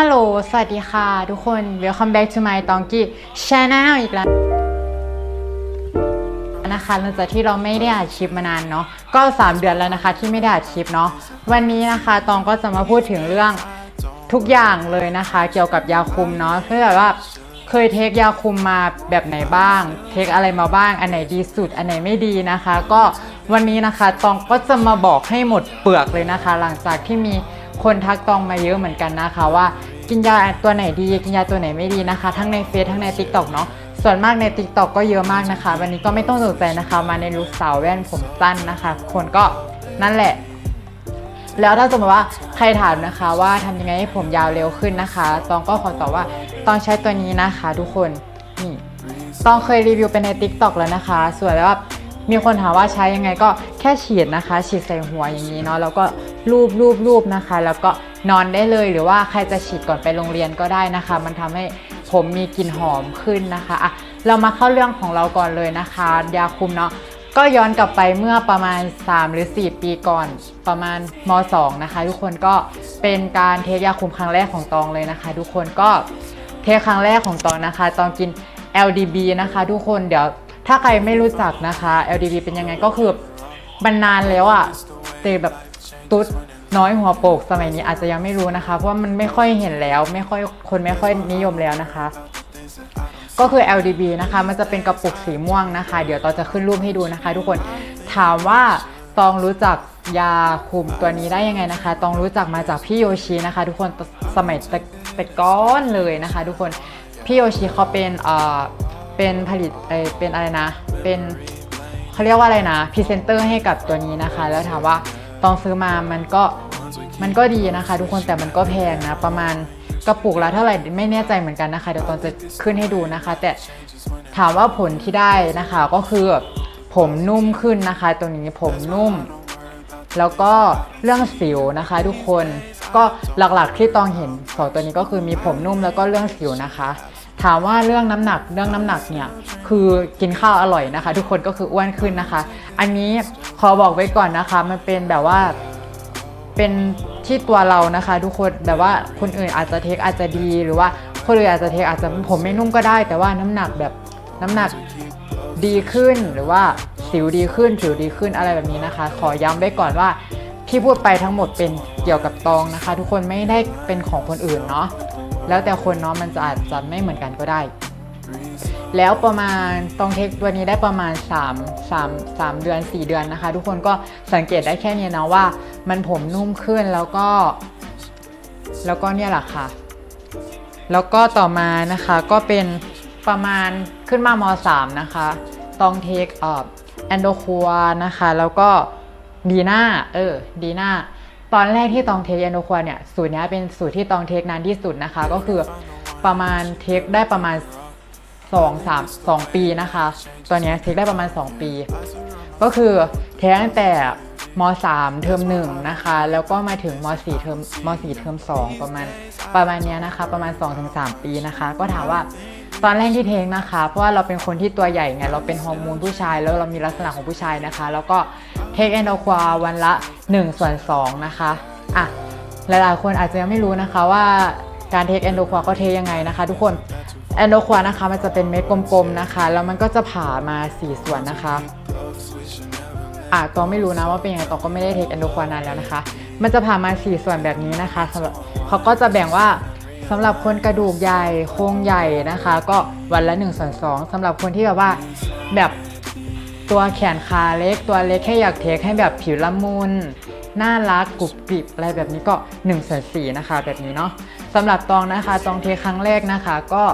ฮัลโหล สวัสดีค่ะ ทุกคน welcome back to my donkey channel อีกแล้วนะคะหลังจากที่เราไม่ได้อัดคลิปมานานเนาะ ก็ 3 เดือนแล้วนะคะที่ไม่ได้อัดคลิปเนาะ วันนี้นะคะตองก็จะมาพูดถึงเรื่องทุกอย่างเลยนะคะ เกี่ยวกับยาคุมเนาะเพื่อแบบว่าเคยเทคยาคุมมาแบบไหนบ้าง เทคอะไรมาบ้าง อันไหนดีสุด อันไหนไม่ดีนะคะ ก็วันนี้นะคะตองก็จะมาบอกให้หมดเปลือกเลยนะคะ หลังจากที่มี คนทักตองมาเยอะเหมือนกันนะคะว่ากินยาตัวไหนดีกินยาตัวไหนไม่ดีนะคะ ทั้งในเฟซทั้งใน t ิ k t o k เนาะส่วนมากใน t ิ k t o k ก็เยอะมากนะคะ วันนี้ก็ไม่ต้องตกใจนะคะ มาในลุคสาวแว่นผมสั้นนะคะ คนก็นั่นแหละ แล้วถ้าสมมติว่าใครถามนะคะว่าทำยังไงให้ผมยาวเร็วขึ้นนะคะ ตองก็ขอตอบว่าตองใช้ตัวนี้นะคะ ทุกคนนี่ตองเคยรีวิวไปใน t ิ k t o k แล้วนะคะ ส่วนแล้วว่ามีคนถามว่าใช้ยังไงก็แค่ฉีดนะคะ ฉีดใส่หัวอย่างนี้เนาะแล้วก็ รูปรูปรูปนะคะ แล้วก็นอนได้เลยหรือว่าใครจะฉีดก่อนไปโรงเรียนก็ได้นะคะ มันทำให้ผมมีกลิ่นหอมขึ้นนะคะอะเรามาเข้าเรื่องของเราก่อนเลยนะคะ ยาคุมเนาะก็ย้อนกลับไปเมื่อประมาณ 3 หรือ 4 ปีก่อนประมาณม 2 นะคะ ทุกคนก็เป็นการเทยาคุมครั้งแรกของตองเลยนะคะ ทุกคนก็เทครั้งแรกของตองนะคะ ตองกิน LDB นะคะ ทุกคนเดี๋ยวถ้าใครไม่รู้จักนะคะ LDB เป็นยังไงก็คือมันนานแล้วอะเตแบบ ตุ๊ดน้อยหัวโปกสมัยนี้อาจจะยังไม่รู้นะคะ เพราะว่ามันไม่ค่อยเห็นแล้ว ไม่ค่อยคนไม่ค่อยนิยมแล้วนะคะ ก็คือ LDB นะคะ มันจะเป็นกระปุกสีม่วงนะคะ เดี๋ยวตองจะขึ้นรูปให้ดูนะคะ ทุกคนถามว่าตองรู้จักยาคุมตัวนี้ได้ยังไงนะคะ ตองรู้จักมาจากพี่โยชินะคะ ทุกคนสมัยแต่ก้อนเลยนะคะ ทุกคนพี่โยชิเขาเป็นเอ่อเป็นผลิตเออเป็นอะไรนะ เป็นเขาเรียกว่าอะไรนะพรีเซนเตอร์ให้กับตัวนี้นะคะ แล้วถามว่า ตองซื้อมามันก็มันก็ดีนะคะ ทุกคนแต่มันก็แพงนะ ประมาณกระปุกละเท่าไหร่ไม่แน่ใจเหมือนกันนะคะ เดี๋ยวตอนจะขึ้นให้ดูนะคะ แต่ถามว่าผลที่ได้นะคะก็คือผมนุ่มขึ้นนะคะ ตัวนี้ผมนุ่ม แล้วก็เรื่องสิวนะคะ ทุกคนก็หลักๆที่ตองเห็นสองตัวนี้ก็คือมีผมนุ่มแล้วก็เรื่องสิวนะคะ ถามว่าเรื่องน้ำหนักเรื่องน้ำหนักเนี่ยคือกินข้าวอร่อยนะคะ ทุกคนก็คืออ้วนขึ้นนะคะ อันนี้ขอบอกไว้ก่อนนะคะ มันเป็นแบบว่าเป็นที่ตัวเรานะคะ ทุกคนแบบว่าคนอื่นอาจจะเทคอาจจะดีหรือว่าคนอื่นอาจจะเทคอาจจะผมไม่นุ่มก็ได้ แต่ว่าน้ำหนักแบบน้ำหนักดีขึ้นหรือว่าสิวดีขึ้นผิวดีขึ้นอะไรแบบนี้นะคะ ขอย้ำไว้ก่อนว่าที่พูดไปทั้งหมดเป็นเกี่ยวกับตองนะคะ ทุกคนไม่ได้เป็นของคนอื่นเนาะ แล้วแต่คนเนาะมันจะอาจจะไม่เหมือนกันก็ได้ แล้วประมาณตองเทคตัวนี้ได้ประมาณ 3 3 3 เดือน 4 เดือนนะคะ ทุกคนก็สังเกตได้แค่นี้นะว่า มันผมนุ่มขึ้นแล้วก็ แล้วก็เนี่ยแหละค่ะ แล้วก็ต่อมานะคะก็เป็นประมาณขึ้นมาม 3 นะคะตองเทคเอ่อแอนโดคัวนะคะ แล้วก็ดีน่าเออดีน่าต อนแรกที่ตองเทคแอนโดคัวเนี่ยสูตรนี้เป็นสูตรที่ตองเทคนานที่สุดนะคะ ก็คือประมาณเทคได้ประมาณ2 3 2 ปีนะคะตัวเนี้เทคได้ประมาณ 2 ปี ก็คือเทคตั้งแต่ม 3 เทอม1นะคะ แล้วก็มาถึงม 4 เทอมม 4 เทอม2 ประมาณประมาณนี้นะคะ ประมาณ 2-3 ปีนะคะ ก็ถามว่าตอนแรกที่เทคนะคะ เพราะว่าเราเป็นคนที่ตัวใหญ่ไง เราเป็นฮอร์โมนผู้ชาย แล้วเรามีลักษณะของผู้ชายนะคะ แล้วก็ เทคแอนโดควาวันละ1ส่วน2นะคะอะหลายๆคนอาจจะยังไม่รู้นะคะว่าการเทคแอนโดควาก็เทยังไงนะคะ ทุกคนแอนโดควานะคะมันจะเป็นเม็ดกลมๆนะคะ แล้วมันก็จะผ่ามา 4 ส่วนนะคะอะตองไม่รู้นะว่าเป็นยังไงตองก็ไม่ได้เทคแอนโดควานานแล้วนะคะ มันจะผ่ามา 4 ส่วนแบบนี้นะคะสำหรับเขาก็จะแบ่งว่าสำหรับคนกระดูกใหญ่โครงใหญ่นะคะ ก็วันละ1ส่วน2สำหรับคนที่แบบว่าแบบ ตัวแขนขาเล็กตัวเล็กแค่อยากเทคให้แบบผิวละมุนน่ารักกรุบกริบอะไรแบบนี้ก็1ส่วน4นะคะแบบนี้เนาะสำหรับตองนะคะตองเทคครั้งแรกนะคะ ก็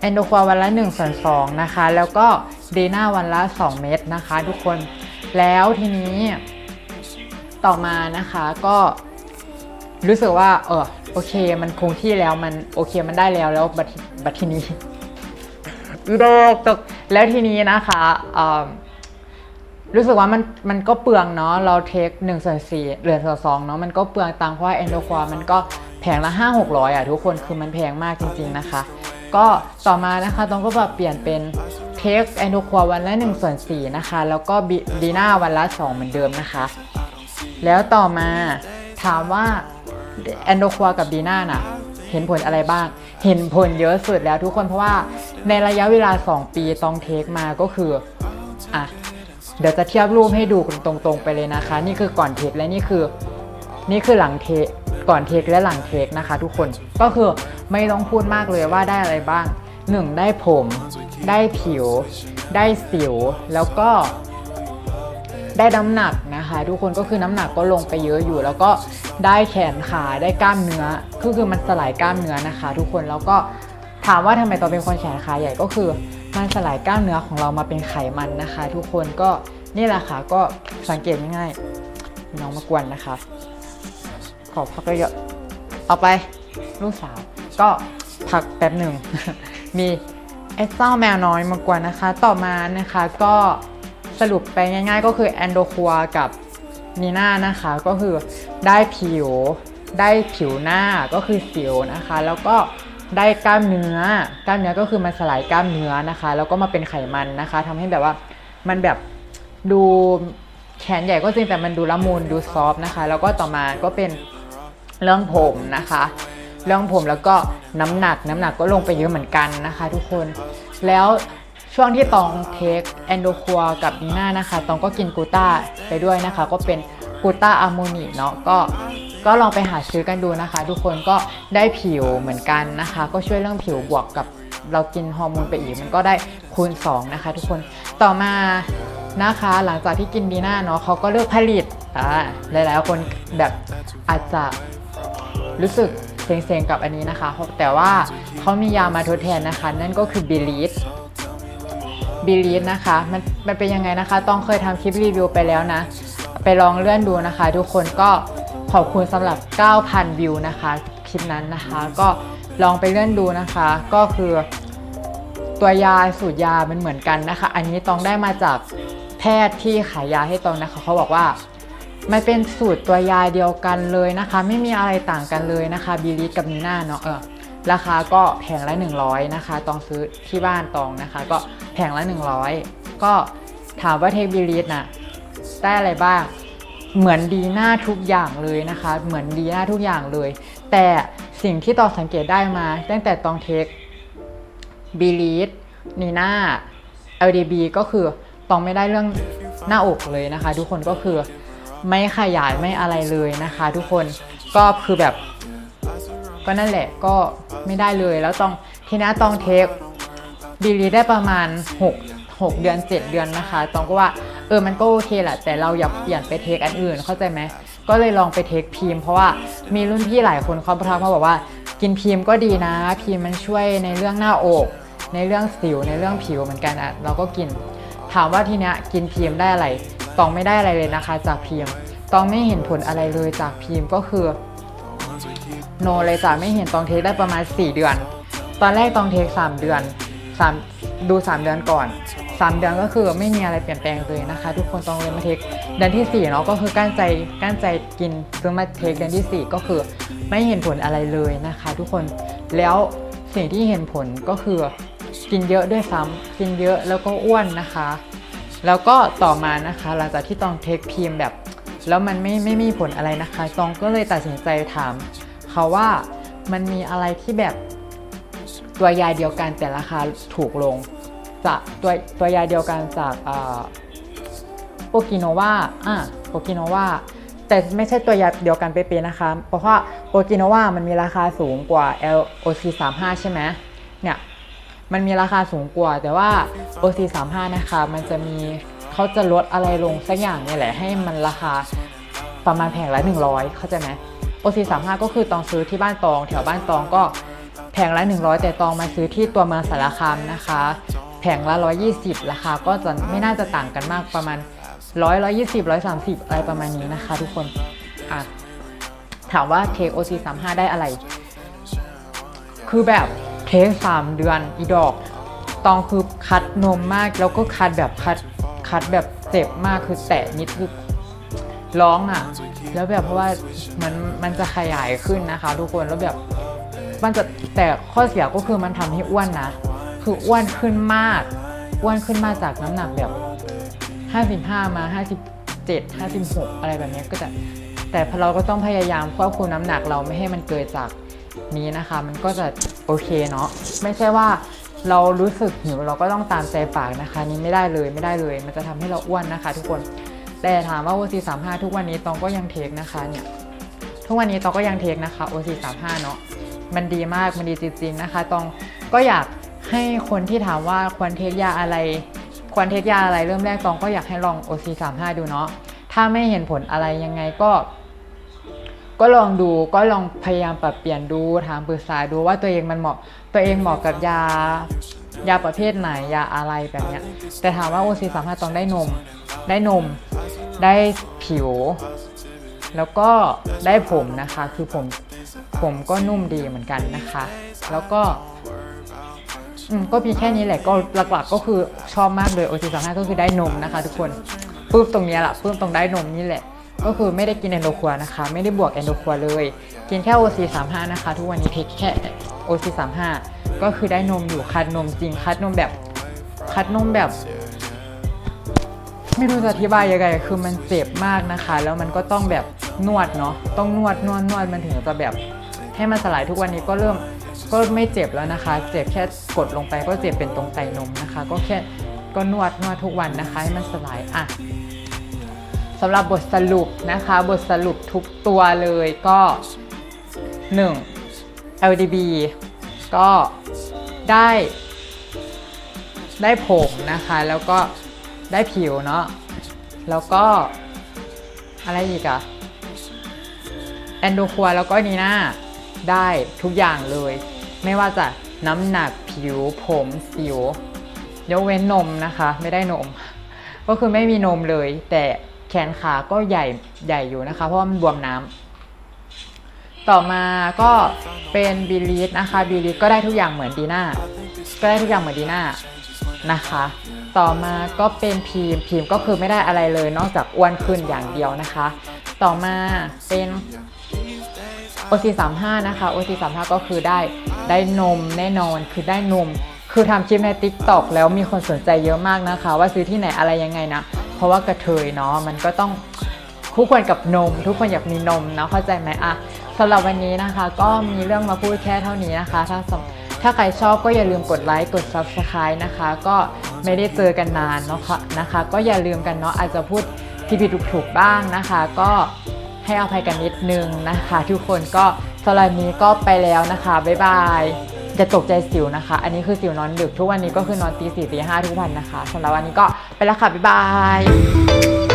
แอนโดควาวันละ1ส่วน2นะคะ แล้วก็เดน่าวันละ 2 เม็ดนะคะ ทุกคนแล้วทีนี้ต่อมานะคะก็รู้สึกว่าเออโอเคมันคงที่แล้วมันโอเคมันได้แล้วแล้วบัดบัดทีนี้ดอกตกแล้วทีนี้นะคะเอ่อ รู้สึกว่ามันมันก็เปลืองเนาะเราเทค1ส่วน4เหลือส่วนสองเนาะมันก็เปลืองตังค์เพราะว่าเอนโดความันก็แผงละ 5 6 0 0อะทุกคนคือมันแพงมากจริง ๆนะคะ ก็ต่อมานะคะต้องก็แบบเปลี่ยนเป็นเทคแอนโดควาวันละ1ส่วน4นะคะ แล้วก็ดีน่าวันละ 2 เหมือนเดิมนะคะ แล้วต่อมาถามว่าแอนโดควากับดีน่าน่ะเห็นผลอะไรบ้าง เห็นผลเยอะสุดแล้วทุกคนเพราะว่าในระยะเวลา 2 ปีต้องเทคมาก็คืออะ เดี๋ยวจะเทียบรูปให้ดูตรงๆไปเลยนะคะ นี่คือก่อนเทคและนี่คือ นี่คือหลังเทคก่อนเทคและหลังเทคนะคะ ทุกคนก็คือไม่ต้องพูดมากเลยว่าได้อะไรบ้างหนึ่งได้ผม ได้ผิว ได้สิว แล้วก็ได้น้ำหนักนะคะ ทุกคนก็คือน้ำหนักก็ลงไปเยอะอยู่ แล้วก็ได้แขนขาได้กล้ามเนื้อคือคือมันสลายกล้ามเนื้อนะคะ ทุกคนแล้วก็ถามว่าทำไมตอนเป็นคนแขนขาใหญ่ก็คือ มันสลายกล้ามเนื้อของเรามาเป็นไขมันนะคะ ทุกคนก็นี่แหละค่ะก็สังเกตง่ายๆน้องมากวนนะคะขอพักเยอะเอาไปลูกสาว ก็พักแป๊บหนึ่ง มีไอ้เจ้าแมวน้อยมากวนนะคะ ต่อมานะคะก็สรุปไปง่าย ๆ ก็คือแอนโดคัวกับนีน่านะคะก็คือได้ผิวได้ผิวหน้าก็คือสิวนะคะ แล้วก็ ได้กล้ามเนื้อกล้ามเนื้อก็คือมันสลายกล้ามเนื้อนะคะ แล้วก็มาเป็นไขมันนะคะทำให้แบบว่ามันแบบดูแขนใหญ่ก็จริงแต่มันดูละมุนดูซอฟนะคะ แล้วก็ต่อมาก็เป็นเรื่องผมนะคะ เรื่องผมแล้วก็น้ำหนักน้ำหนักก็ลงไปเยอะเหมือนกันนะคะ ทุกคนแล้วช่วงที่ตองเทคแอนโดคัวกับนีน่านะคะ ตองก็กินกูต้าไปด้วยนะคะ ก็เป็นกูต้าอะโมนีเนาะก็ ก็ลองไปหาซื้อกันดูนะคะ ทุกคนก็ได้ผิวเหมือนกันนะคะ ก็ช่วยเรื่องผิวบวกกับเรากินฮอร์โมนไปอีกมันก็ได้คูณ 2 นะคะ ทุกคนต่อมานะคะ หลังจากที่กินดีน่าเนาะเขาก็เลือกผลิตอ่าหลายๆคนแบบอาจจะรู้สึกเซ็งๆกับอันนี้นะคะ แต่ว่าเขามียามาทดแทนนะคะ นั่นก็คือบิลีสบิลีสนะคะมันมันเป็นยังไงนะคะ ต้องเคยทำคลิปรีวิวไปแล้วนะ ไปลองเลื่อนดูนะคะ ทุกคนก็ ขอบคุณสำหรับ 9,000 วิวนะคะคลิปนั้นนะคะ ก็ลองไปเลื่อนดูนะคะ ก็คือ ตัวยาสูตรยามันเหมือนกันนะคะ อันนี้ต้องได้มาจากแพทย์ที่ขายยาให้ตองนะคะเขาบอกว่ามันเป็นสูตรตัวยาเดียวกันเลยนะคะ ไม่มีอะไรต่างกันเลยนะคะบีลิสกับนีน่าเนาะเออราคาก็แผงละ 100 นะคะ ตองซื้อที่บ้านตองนะคะ ก็แผงละ 100 ก็ถามว่าเทคบีลิสน่ะได้อะไรบ้าง เหมือนดีหน้าทุกอย่างเลยนะคะ เหมือนดีหน้าทุกอย่างเลย แต่สิ่งที่ต่อสังเกตได้มา ตั้งแต่ตองเทคบีลีดนีน่า LDB ก็คือตองไม่ได้เรื่องหน้าอกเลยนะคะ ทุกคนก็คือไม่ขยายไม่อะไรเลยนะคะ ทุกคนก็คือแบบก็นั่นแหละก็ไม่ได้เลยแล้วตองทีนี้ต้องเทคบีลีได้ประมาณ 6 6 เดือน 7 เดือนนะคะตองก็ว่า เออมันก็โอเคแหละแต่เราอย่าเปลี่ยนไปเทคอันอื่นเข้าใจไหมก็เลยลองไปเทคพีม เพราะว่ามีรุ่นพี่หลายคนเขาประทักมาบอกว่า กินพีมก็ดีนะ พีมมันช่วยในเรื่องหน้าอก ในเรื่องสิวในเรื่องผิวเหมือนกันอะเราก็กิน ถามว่าทีเนี้ยกินพีมได้อะไรตองไม่ได้อะไรเลยนะคะ จากพีมตองไม่เห็นผลอะไรเลยจากพีมก็คือโนเลยจ้ะไม่เห็นตองเทคได้ประมาณ 4 เดือน ตอนแรกตองเทค 3 เดือน3ดู 3 เดือนก่อน 3 เดือนก็คือไม่มีอะไรเปลี่ยนแปลงเลยนะคะ ทุกคนต้องเลยมาเทคเดือนที่4เนาะก็คือกั้นใจกั้นใจกินซื้อมาเทคเดือนที่ 4 ก็คือไม่เห็นผลอะไรเลยนะคะ ทุกคนแล้วสิ่งที่เห็นผลก็คือกินเยอะด้วยซ้ำกินเยอะแล้วก็อ้วนนะคะ แล้วก็ต่อมานะคะหลังจากที่ตองเทคพีมแบบ แล้วมันไม่ไม่มีผลอะไรนะคะ ตองก็เลยตัดสินใจถามเขาว่ามันมีอะไรที่แบบตัวยาเดียวกันแต่ราคาถูกลง จากตัวตัวยาเดียวกันจากโปกิโนวาอะโปกิโนวาแต่ไม่ใช่ตัวยาเดียวกันเป๊ะๆนะคะ เพราะว่าโปกิโนวามันมีราคาสูงกว่า LOC 3 5ใช่ไหมเนี่ย มันมีราคาสูงกว่า แต่ว่า OC 3 5นะคะ มันจะมีเขาจะลดอะไรลงสักอย่างนี่แหละ ให้มันราคาประมาณแผงละ 100 เข้าใจไหม OC 3 5ก็คือตองซื้อที่บ้านตอง แถวบ้านตองก็แผงละ 100 แต่ตองมาซื้อที่ตัวเมืองสารคามนะคะ ผงละ 120 ราคาก็จะไม่น่าจะต่างกันมากประมาณ 100 120 130 อะไรประมาณนี้นะคะ ทุกคนอะถามว่าเทค OC 3 5 ได้อะไร คือแบบเทคสามเดือนอีดอก ตองคือคัดนมมากแล้วก็คัดแบบคัดคัดแบบเจ็บมากคือแตะนิดคือร้องอะ แล้วแบบเพราะว่ามันมันจะขยายขึ้นนะคะ ทุกคนแล้วแบบมันจะแต่ข้อเสียก็คือมันทำให้อ้วนนะ คืออ้วนขึ้นมาก อ้วนขึ้นมาจากน้ำหนักแบบ 55 มา 57 56 อะไรแบบนี้ก็จะแต่เราก็ต้องพยายามควบคุมน้ำหนักเราไม่ให้มันเกิดจากนี้นะคะ มันก็จะโอเคเนาะไม่ใช่ว่าเรารู้สึกหิวเราก็ต้องตามใจปากนะคะ นี่ไม่ได้เลยไม่ได้เลย มันจะทำให้เราอ้วนนะคะ ทุกคนแต่ถามว่า OC 3 5ทุกวันนี้ตองก็ยังเทคนะคะเนี่ยทุกวันนี้ตองก็ยังเทคนะคะ OC 3 5เนาะมันดีมากมันดีจริงๆนะคะตองก็อยาก ให้คนที่ถามว่าควรเทคยาอะไรควรเทคยาอะไรเริ่มแรกตองก็อยากให้ลอง OC 3 5 ดูเนาะถ้าไม่เห็นผลอะไรยังไงก็ ก็ลองดูก็ลองพยายามปรับเปลี่ยนดูถามปรึกษาดูว่าตัวเองมันเหมาะตัวเองเหมาะกับยายาประเภทไหนยาอะไรแบบเนี้ยแต่ถามว่า OC สามารถต้องได้นม ได้นม ได้ผิว แล้วก็ได้ผมนะคะ คือผมผมก็นุ่มดีเหมือนกันนะคะ แล้วก็ อืมก็มีแค่นี้แหละก็หลักๆก็คือชอบมากเลย OC สามารถก็คือได้นมนะคะทุกคนปื้มตรงเนี้ยแหละปื้มตรงได้นมนี่แหละ ก็คือไม่ได้กินแอนโดครัวนะคะ ไม่ได้บวกแอนโดครัวเลย กินแค่ OC 35 นะคะ ทุกวันนี้เทคแค่ OC 35 ก็คือได้นมอยู่คัดนมจริงคัดนมแบบคัดนมแบบ ไม่รู้จะอธิบายยังไงคือมันเจ็บมากนะคะ แล้วมันก็ต้องแบบนวดเนาะต้องนวดนวดนวดมันถึงจะแบบให้มันสลายทุกวันนี้ก็เริ่ม ก็ไม่เจ็บแล้วนะคะ เจ็บแค่กดลงไปก็เจ็บเป็นตรงไตนมนะคะ ก็แค่ก็นวดนวดทุกวันนะคะให้มันสลายอะสำหรับบทสรุปนะคะ บทสรุปทุกตัวเลยก็ 1. LDB ก็ได้ได้ผมนะคะ แล้วก็ได้ผิวเนาะแล้วก็อะไรอีกอะแอนโดคัวแล้วก็นีน่าได้ทุกอย่างเลย ไม่ว่าจะน้ำหนักผิวผมสิวยกเว้นนมนะคะ ไม่ได้นม ก็คือไม่มีนมเลย แต่แขนขาก็ใหญ่ใหญ่อยู่นะคะ เพราะว่ามันบวมน้ำต่อมาก็เป็นบีลีดนะคะบีลีดก็ได้ทุกอย่างเหมือนดีน่าก็ได้ทุกอย่างเหมือนดีน่านะคะ ต่อมาก็เป็นพีมพีมก็คือไม่ได้อะไรเลย นอกจากอ้วนขึ้นอย่างเดียวนะคะ ต่อมาเป็น OC 3 5 นะคะ OC 3 5 ก็คือได้ได้นมแน่นอนคือได้นม คือทำคลิปใน TikTok แล้วมีคนสนใจเยอะมากนะคะ ว่าซื้อที่ไหนอะไรยังไงนะ เพราะว่ากระเทยเนาะมันก็ต้องคู่ควรกับนม ทุกคนอยากมีนมนะเข้าใจไหมอะสำหรับวันนี้นะคะ ก็มีเรื่องมาพูดแค่เท่านี้นะคะ ถ้าสำถ้าใครชอบก็อย่าลืมกดไลค์กด Subscribe นะคะ ก็ไม่ได้เจอกันนานเนาะค่ะนะคะ ก็อย่าลืมกันเนาะอาจจะพูดผิดๆถูกๆบ้างนะคะ ก็ ให้อภัยกันนิดนึงนะคะ ทุกคนก็สำหรับนี้ก็ไปแล้วนะคะ บ๊ายบายจะตกใจสิวนะคะ อันนี้คือสิวนอนดึกทุกวันนี้ก็คือนอนตีสี่ตีห้าทุกวันนะคะสำหรับวันนี้ก็ไปแล้วค่ะบ๊ายบาย